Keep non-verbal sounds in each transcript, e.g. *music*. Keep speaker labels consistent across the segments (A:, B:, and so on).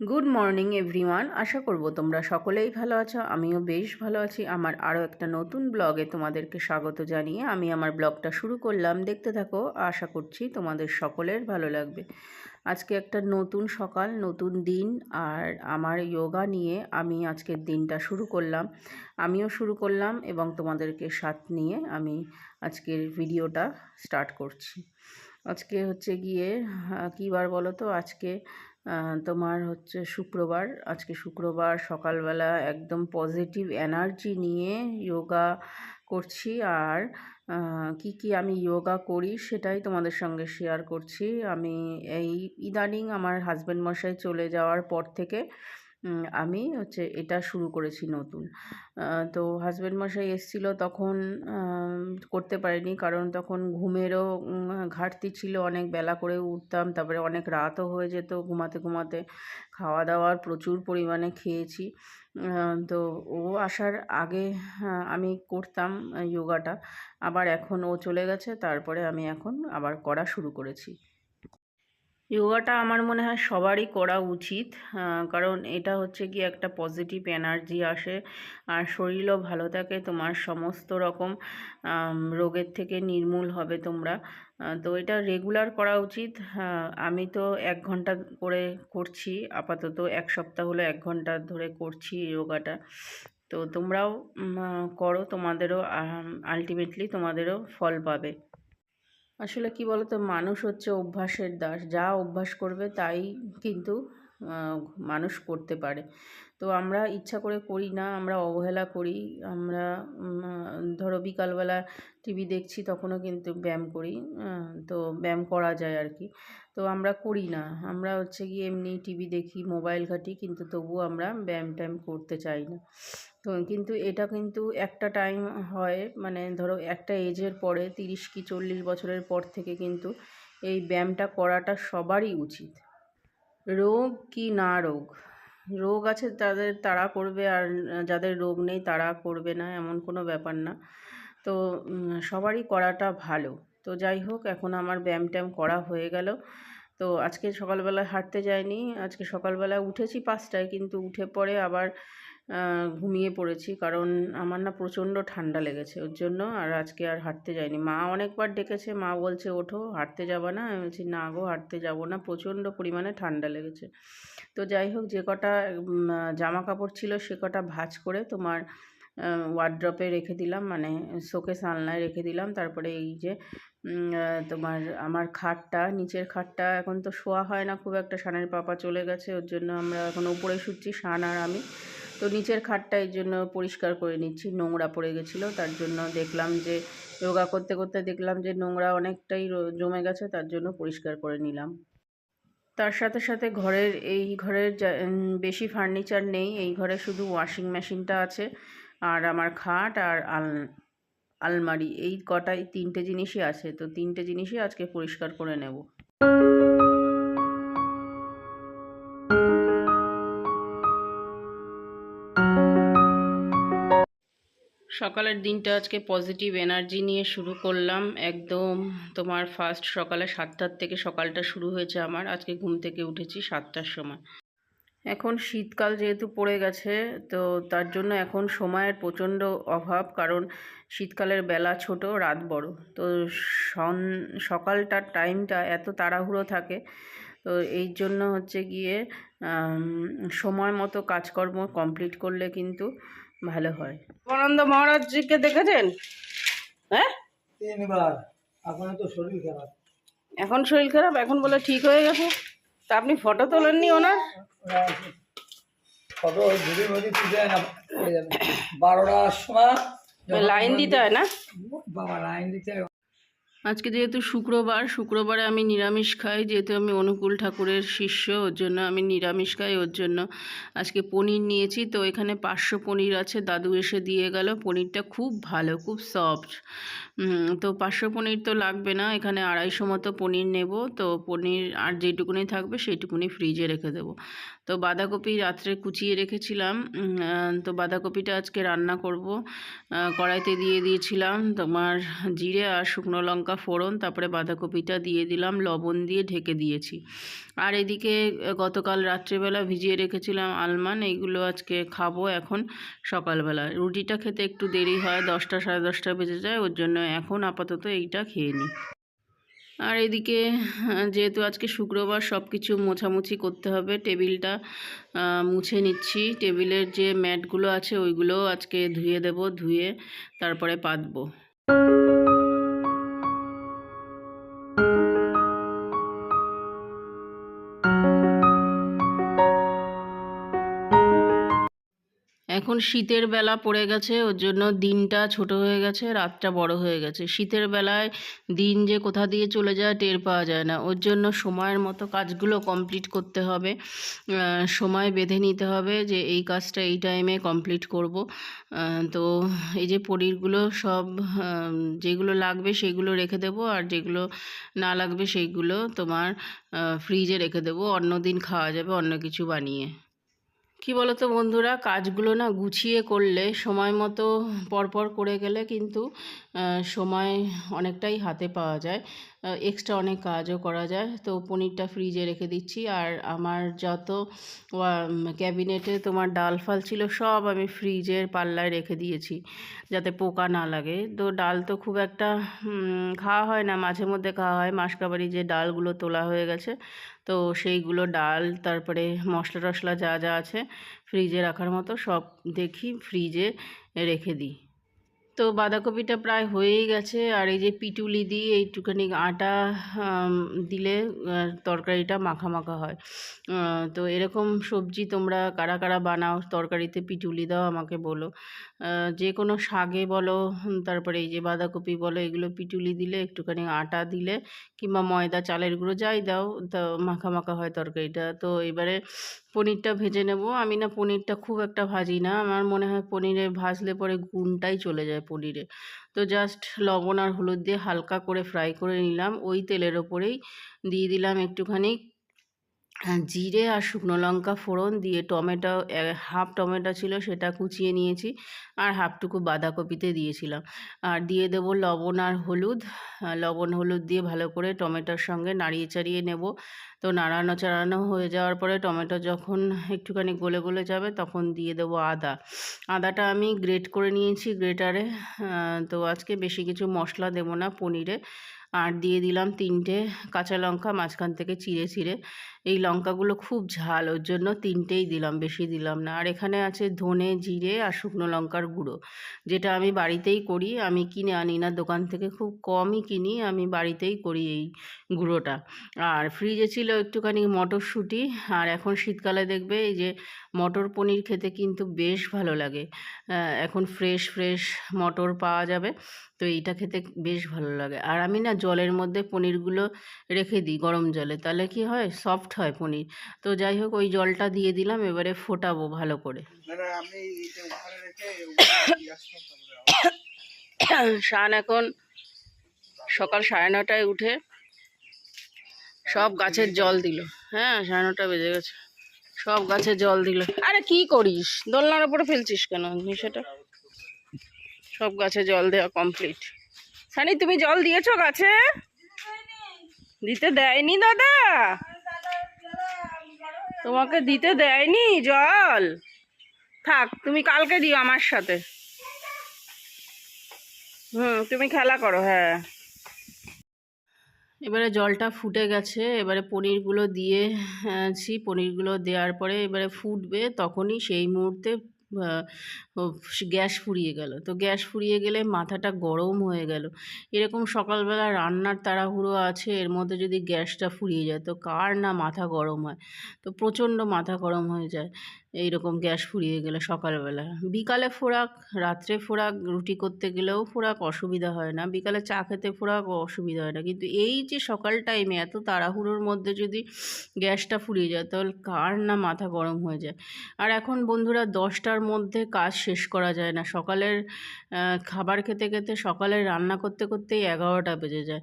A: Good morning everyone আশা করব তোমরা সকলেই ভালো আছো, আমিও বেশ ভালো আছি। আমার আরও একটা নতুন ব্লগে তোমাদেরকে স্বাগত জানিয়ে আমি আমার ব্লগটা শুরু করলাম। দেখতে থাকো, আশা করছি তোমাদের সকলের ভালো লাগবে। আজকে একটা নতুন সকাল, নতুন দিন, আর আমার যোগা নিয়ে আমি আজকের দিনটা শুরু করলাম। আমিও শুরু করলাম এবং তোমাদেরকে সাথ নিয়ে আমি আজকের ভিডিওটা স্টার্ট করছি। আজকে হচ্ছে গিয়ে কী বার বলো তো? আজকে তোমার হচ্ছে শুক্রবার। আজকে শুক্রবার সকালবেলা একদম পজিটিভ এনার্জি নিয়ে যোগা করছি। আর কি কি আমি যোগা করি সেটাই তোমাদের সঙ্গে শেয়ার করছি। আমি এই ইদানিং আমার হাজব্যান্ড মশাই চলে যাওয়ার পর থেকে আমি হচ্ছে এটা শুরু করেছি নতুন। তো হাজব্যান্ড মশাই এসেছিল তখন করতে পারিনি কারণ তখন ঘুমেরও ঘাটতি ছিল, অনেক বেলা করে উঠতাম, তারপরে অনেক রাতও হয়ে যেত ঘুমাতে ঘুমাতে। খাওয়া দাওয়ার প্রচুর পরিমাণে খেয়েছি। তো ও আসার আগে আমি করতাম যোগাটা আবার এখন ও চলে গেছে, তারপরে আমি এখন আবার করা শুরু করেছি। যোগাটা আমার মনে হয় সবারই করা উচিত। কারণ এটা হচ্ছে কি একটা পজিটিভ এনার্জি আসে, আর শরীরও ভালো থাকে, তোমার সমস্ত রকম রোগের থেকে নির্মূল হবে তোমরা। তো এটা রেগুলার করা উচিত। আমি তো এক ঘণ্টা করে করছি, আপাতত এক সপ্তাহ হলো এক ঘণ্টা ধরে করছি যোগাটা তো তোমরাও করো, তোমাদেরও আলটিমেটলি তোমাদেরও ফল পাবে। আসলে কি বলতো? মানুষ হচ্ছে অভ্যাসের দাস। যা অভ্যাস করবে তাই কিন্তু মানুষ করতে পারে। তো আমরা ইচ্ছা করে করি না, আমরা অবহেলা করি। আমরা ধরো বিকালবেলা টিভি দেখছি তখনও কিন্তু ব্যায়াম করি। তো ব্যায়াম করা যায় আর কি তো আমরা করি না। আমরা হচ্ছে গিয়ে এমনি টিভি দেখি, মোবাইল ঘাঁটি, কিন্তু তবুও আমরা ব্যায়াম ট্যায়াম করতে চাই না। তো কিন্তু এটা কিন্তু একটা টাইম হয় মানে ধরো একটা এজের পরে, তিরিশ কি চল্লিশ বছরের পর থেকে কিন্তু এই ব্যায়ামটা করাটা সবারই উচিত। রোগ কি না রোগ? রোগ আছে তাদের, তারা করবে আর যাদের রোগ নেই তারা করবে না, এমন কোনো ব্যাপার না। তো সবারই করাটা ভালো। তো যাই হোক, এখন আমার ব্যায়াম ট্যায়াম করা হয়ে গেল। তো আজকে সকালবেলা হাঁটতে যাইনি, আজকে সকালবেলা উঠেছি পাঁচটায়, কিন্তু উঠে পরে আবার ঘুমিয়ে পড়েছি। কারণ আমার না প্রচণ্ড ঠান্ডা লেগেছে, ওর জন্য। আর আজকে আর হাঁটতে যাইনি। মা অনেকবার ডেকেছে, মা বলছে, ওঠো, হাঁটতে যাবা না? আমি বলছি, না গো, হাঁটতে যাব না। প্রচণ্ড পরিমাণে ঠান্ডা লেগেছে। তো যাই হোক, যে কটা জামা কাপড় ছিল, সে কটা ভাজ করে তোমার ওয়ার্ড্রপে রেখে দিলাম। মানে শোকেস আলনায় রেখে দিলাম। তারপরে এই যে তোমার আমার খাটটা, নিচের খাটটা এখন তো শোয়া হয় না, খুব একটা। সানের পাপা চলে গেছে, ওর জন্য আমরা এখন উপরে শুচ্ছি সান আর আমি। তো নিচের খাটটা এই জন্য পরিষ্কার করে নিচ্ছি। নোংরা পড়ে গেছিল, তার জন্য দেখলাম যে যোগা করতে করতে দেখলাম যে নোংরা অনেকটাই জমে গেছে, তার জন্য পরিষ্কার করে নিলাম। তার সাথে সাথে ঘরের, এই ঘরের বেশি ফার্নিচার নেই, এই ঘরে শুধু ওয়াশিং মেশিনটা আছে আর আমার খাট আর আল, আলমারি, এই কটাই তিনটে জিনিসই আছে, তো তিনটে জিনিসই আজকে পরিষ্কার করে নেব। সকালের দিনটা আজকে পজিটিভ এনার্জি নিয়ে শুরু করলাম। একদম তোমার ফার্স্ট সকালে সাতটার থেকে সকালটা শুরু হয়েছে আমার। আজকে ঘুম থেকে উঠেছি সাতটার সময়। এখন শীতকাল যেহেতু পড়ে গেছে, তো তার জন্য এখন সময়ের প্রচণ্ড অভাব, কারণ শীতকালের বেলা ছোট, রাত বড়। তো সন, সকালটার টাইমটা এত তাড়াহুড়ো থাকে, তো এই জন্য হচ্ছে গিয়ে সময় মতো কাজকর্ম কমপ্লিট করলে কিন্তু ভালো হয়। আনন্দ মহারাজজিকে দেখেছেন? হ্যাঁ?
B: তিনবার। আপনার তো শরীর খারাপ।
A: এখন শরীর খারাপ? এখন বলে ঠিক হয়ে গেছে? তা আপনি ফটো তোলেননি ওনার?
B: ফটো ঘুরি ঘুরি তুলে না বারোটার সময়
A: লাইন দিতে হয় না?
B: বাবা লাইন দিতে
A: আজকে যেহেতু শুক্রবার, শুক্রবারে আমি নিরামিষ খাই, যেহেতু আমি অনুকূল ঠাকুরের শিষ্য, ওর জন্য আমি নিরামিষ খাই, ওর জন্য আজকে পনির নিয়েছি। তো এখানে পাঁচশো পনির আছে, দাদু এসে দিয়ে গেল। পনিরটা খুব ভালো, খুব সফট তো পাঁচশো পনির তো লাগবে না, এখানে আড়াইশো মতো পনির নেব। তো পনির আর যেটুকুনি থাকবে সেইটুকুনি ফ্রিজে রেখে দেবো। তো বাঁধাকপি রাত্রে কুচিয়ে রেখেছিলাম। তো বাঁধাকপিটা আজকে রান্না করব। কড়াইতে দিয়ে দিয়েছিলাম তোমার জিরে আর শুকনো লঙ্কা ফোড়ন, তারপরে বাঁধাকপিটা দিয়ে দিলাম, লবণ দিয়ে ঢেকে দিয়েছি। আর এদিকে গতকাল রাত্রেবেলা ভিজিয়ে রেখেছিলাম আলমান এইগুলো আজকে খাব এখন সকালবেলা। রুটিটা খেতে একটু দেরি হয়, দশটা সাড়ে দশটা বেজে যায়, ওর জন্য এখন আপাতত এইটা খেয়ে নিই। আর এদিকে, যেহেতু আজকে শুক্রবার সব কিছু মোছামুছি করতে হবে, টেবিলটা মুছে নিচ্ছি। টেবিলের যে ম্যাটগুলো আছে ওইগুলো আজকে ধুয়ে দেব, ধুয়ে তারপরে পাতবো। এখন শীতের বেলা পড়ে গেছে, ওর জন্য দিনটা ছোট হয়ে গেছে, রাতটা বড় হয়ে গেছে। শীতের বেলায় দিন যে কোথা দিয়ে চলে যায়, টের পাওয়া যায় না। ওর জন্য সময়ের মতো কাজগুলো কমপ্লিট করতে হবে। সময় বেঁধে নিতে হবে যে এই কাজটা এই টাইমে কমপ্লিট করব। তো এই যে পনিরগুলো সব যেগুলো লাগবে সেগুলো রেখে দেবো আর যেগুলো না লাগবে সেইগুলো তোমার ফ্রিজে রেখে দেবো। অন্য দিন খাওয়া যাবে, অন্য কিছু বানিয়ে। কি বলতো বন্ধুরা, কাজগুলো না গুছিয়ে করলে সময় মতো পরপর করে গেলে কিন্তু সময় অনেকটাই হাতে পাওয়া যায়। এক্সট্রা অনেক কাজও করা যায়। তো পনিরটা ফ্রিজে রেখে দিচ্ছি। আর আমার যত ক্যাবিনেটে তোমার ডাল ফাল ছিল, সব আমি ফ্রিজের পাল্লায় রেখে দিয়েছি, যাতে পোকা না লাগে। তো ডাল তো খুব একটা খাওয়া হয় না, মাঝে মধ্যে খাওয়া হয়। মাসকাবারি যে ডালগুলো তোলা হয়ে গেছে, তো সেইগুলো ডাল, তারপরে মশলা টশলা যা যা আছে ফ্রিজে রাখার মতো, সব দেখি ফ্রিজে রেখে দিই। তো বাঁধাকপিটা প্রায় হয়েই গেছে। আর এই যে পিটুলি দিয়ে এইটুখানি আটা দিলে তরকারিটা মাখা মাখা হয়। তো এরকম সবজি তোমরা কারা কারা বানাও, তরকারিতে পিটুলি দাও, আমাকে বলো। যে কোনো শাকে বলো, তারপরে এই যে বাঁধাকপি বলো, এগুলো পিটুলি দিলে, একটুখানি আটা দিলে, কিংবা ময়দা, চালের গুঁড়ো যাই দাও, তো মাখা মাখা হয় তরকারিটা। তো এবারে পনিরটা ভেজে নেব। আমি না পনিরটা খুব একটা ভাজি না। আমার মনে হয় পনিরে ভাজলে পরে গুণটাই চলে যায়। পনিরে তো জাস্ট লবণ আর হলুদ দিয়ে হালকা করে ফ্রাই করে নিলাম। ওই তেলের ওপরেই দিয়ে দিলাম একটুখানি জিরে আর শুকনো লঙ্কা ফোড়ন দিয়ে টমেটো হাফ টমেটো ছিল সেটা কুচিয়ে নিয়েছি আর হাফটুকু বাঁধাকপিতে দিয়েছিলাম। আর দিয়ে দেবো লবণ আর হলুদ। লবণ হলুদ দিয়ে ভালো করে টমেটোর সঙ্গে নাড়িয়ে চাড়িয়ে নেব। তো নাড়ানো চাড়ানো হয়ে যাওয়ার পরে টমেটো যখন একটুখানি গলে গলে যাবে তখন দিয়ে দেবো আদা। আদাটা আমি গ্রেট করে নিয়েছি গ্রেটারে। তো আজকে বেশি কিছু মশলা দেবো না পনিরে। আর দিয়ে দিলাম তিনটে কাঁচা লঙ্কা, মাঝখান থেকে চিড়ে চিড়ে এই লঙ্কাগুলো খুব ঝাল, ওর জন্য তিনটেই দিলাম, বেশি দিলাম না। আর এখানে আছে ধনে, জিরে আর শুকনো লঙ্কার গুঁড়ো, যেটা আমি বাড়িতেই করি। আমি কিনে আনি না, দোকান থেকে খুব কমই কিনি, আমি বাড়িতেই করি এই গুঁড়োটা। আর ফ্রিজে ছিল একটুখানি মটরশুঁটি। আর এখন শীতকালে দেখবে এই যে মটর পনির খেতে কিন্তু বেশ ভালো লাগে। এখন ফ্রেশ ফ্রেশ মটর পাওয়া যাবে। তো এইটা খেতে বেশ ভালো লাগে। আর আমি না জলের মধ্যে পনিরগুলো রেখে দিই গরম জলে। তাহলে কি হয়? সফট হয় পনির। তো যাই হোক ওই জলটা দিয়ে দিলাম এবারে ফোটাবো ভালো করে। *coughs* শান এখন সকাল সাড়ে নটায় উঠে সব গাছের জল দিল। হ্যাঁ সাড়ে নটা বেজে গেছে। সব গাছে জল দিল। আরে কি করিস? দোলনার উপরে ফেলছিস কেন? সেটা সব গাছে জল দেওয়া কমপ্লিট সানি, তুমি জল দিয়েছ গাছে? দিতে দেয়নি দাদা। তোমাকে দিতে দেয়নি জল। থাক, তুমি কালকে দিও আমার সাথে। হুম, তুমি খেলা করো হ্যাঁ। এবারে জলটা ফুটে গেছে, এবারে পনিরগুলো দিয়েছি পনিরগুলো দেওয়ার পরে এবারে ফুটবে, তখনই সেই মুহূর্তে গ্যাস ফুরিয়ে গেল। তো গ্যাস ফুরিয়ে গেলে মাথাটা গরম হয়ে গেল। এরকম সকালবেলা রান্নার তাড়াহুড়ো আছে, এর মধ্যে যদি গ্যাসটা ফুরিয়ে যায়, তো কার না মাথা গরম হয়? তো প্রচণ্ড মাথা গরম হয়ে যায়। এইরকম গ্যাস ফুরিয়ে গেলে সকালবেলা। বিকালে ফোরাক, রাত্রে ফোরাক, রুটি করতে গেলেও ফোরাক অসুবিধা হয় না। বিকালে চা খেতে ফোরাক অসুবিধা হয় না। কিন্তু এই যে সকাল টাইমে এত তাড়াহুড়োর মধ্যে যদি গ্যাসটা ফুরিয়ে যায়, তাহলে কার না মাথা গরম হয়ে যায়? আর এখন বন্ধুরা দশটার মধ্যে কাজ শেষ করা যায় না। সকালের খাবার খেতে খেতে সকালে রান্না করতে করতেই এগারোটা বেজে যায়।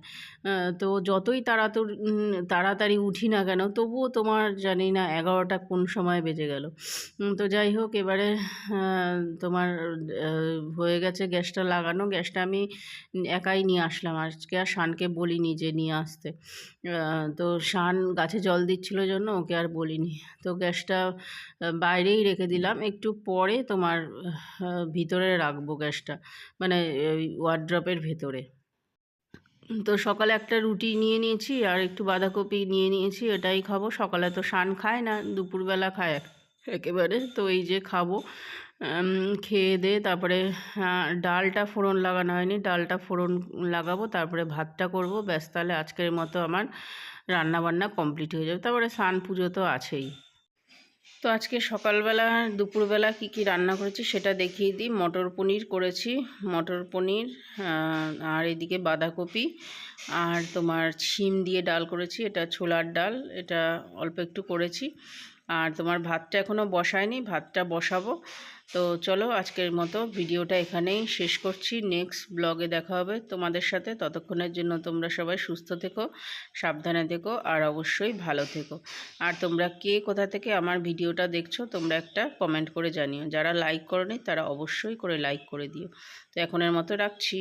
A: তো যতই তাড়াতাড়ি তাড়াতাড়ি উঠি না কেন, তবুও তোমার জানি না এগারোটা কোন সময় বেজে গেল। তো যাই হোক, এবারে তোমার হয়ে গেছে গ্যাসটা লাগানো। গ্যাসটা আমি একাই নিয়ে আসলাম। আজকে আর শানকে বলিনি যে নিয়ে আসতে। তো শান গাছে জল দিচ্ছিল জন্য ওকে আর বলিনি। তো গ্যাসটা বাইরেই রেখে দিলাম। একটু পরে তোমার ভিতরে রাখব গ্যাসটা। মানে ওয়ার্ড্রপের ভেতরে। তো সকালে একটা রুটি নিয়ে নিয়েছি আর একটু বাঁধাকপি নিয়ে নিয়েছি, এটাই খাব। সকালে তো শান খায় না, দুপুরবেলা খায় একেবারে। তো এই যে খাব খেয়ে দিয়ে তারপরে ডালটা ফোড়ন লাগানো হয়নি। ডালটা ফোড়ন লাগাবো, তারপরে ভাতটা করব। ব্যাস তাহলে আজকের মতো আমার রান্না বান্না কমপ্লিট হয়ে যাবে। তারপরে স্নান পুজো তো আছেই। তো আজকে সকালবেলা, দুপুরবেলা কি কি রান্না করেছি সেটা দেখিয়ে দিই। মটর পনির করেছি। মটর পনির আর এদিকে বাঁধাকপি, আর তোমার শিম দিয়ে ডাল করেছি। এটা ছোলার ডাল, এটা অল্প একটু করেছি। আর তোমার ভাতটা এখনও বসায়নি, ভাতটা বসাবো। তো চলো আজকের মতো ভিডিওটা এখানেই শেষ করছি। নেক্সট ব্লগে দেখা হবে তোমাদের সাথে। ততক্ষণের জন্য তোমরা সবাই সুস্থ থেকো, সাবধানে থেকো, আর অবশ্যই ভালো থেকো। আর তোমরা কে কোথা থেকে আমার ভিডিওটা দেখছ, তোমরা একটা কমেন্ট করে জানিও। যারা লাইক করনি, তারা অবশ্যই করে লাইক করে দিও। তো এখনের মতো রাখছি।